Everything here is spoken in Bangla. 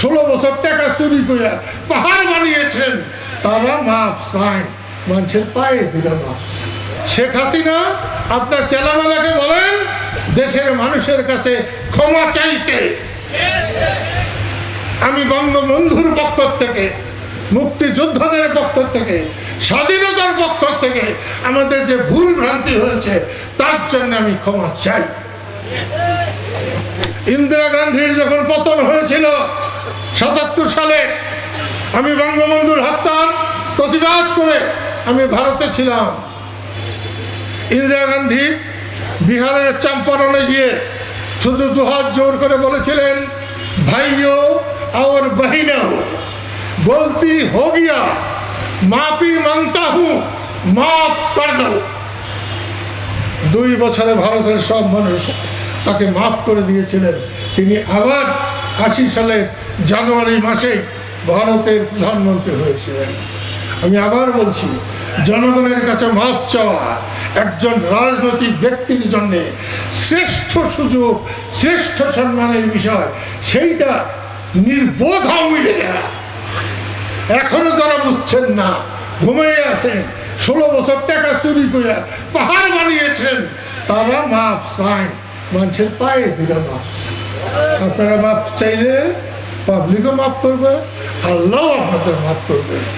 ষোলো বছর টাকা চুরি করে পাহাড় বানিয়েছেন। তারা মাপ চান মানুষের পায়ে দিলে চান। শেখ হাসিনা, আপনার চেলামেলাকে বলেন, দেশের মানুষের কাছে ক্ষমা চাইতে। আমি বঙ্গবন্ধুর পক্ষ থেকে, মুক্তিযোদ্ধাদের পক্ষ থেকে, স্বাধীনতার পক্ষ থেকে আমাদের যে ভুল ভ্রান্তি হয়েছে, তার জন্য আমি ক্ষমা চাই। ইন্দিরা গান্ধীর যখন পতন হয়েছিল সাতাত্তর সালে আমি বঙ্গবন্ধুর হত্যার প্রতিবাদ করে আমি ভারতে ছিলাম। ইন্দিরা গান্ধী বিহারের চাম্পারণে গিয়ে শুধু দুহাত জোর করে বলেছিলেন ভাইও আর বহিনাও বলতি হোগিয়া মাপি মানতা হু মাফ কর দাও। দুই বছরে ভারতের সব মানুষ তাকে মাফ করে দিয়েছিলেন। তিনি আবার আশি সালের জানুয়ারি মাসে ভারতের প্রধানমন্ত্রী হয়েছিলেন। আমি আবার বলছি, জনগণের কাছে মাপ চাওয়া একজন রাজনৈতিক ব্যক্তির জন্য শ্রেষ্ঠ সুযোগ, শ্রেষ্ঠ সম্মানের বিষয়, সেইটা নির্বোধ আওয়ামী লীগেরা। এখনও যারা বুঝছেন না, ঘুমিয়ে আছেন, ষোলো বছর টাকা চুরি করে পাহাড় বানিয়েছেন, তারা মাপ চান মানুষের পায়ে দিলে মাপ চান আপনারা মাপ চাইলে পাবলিকও মাফ করবে আল্লাহ আপনাদের মাফ করবে।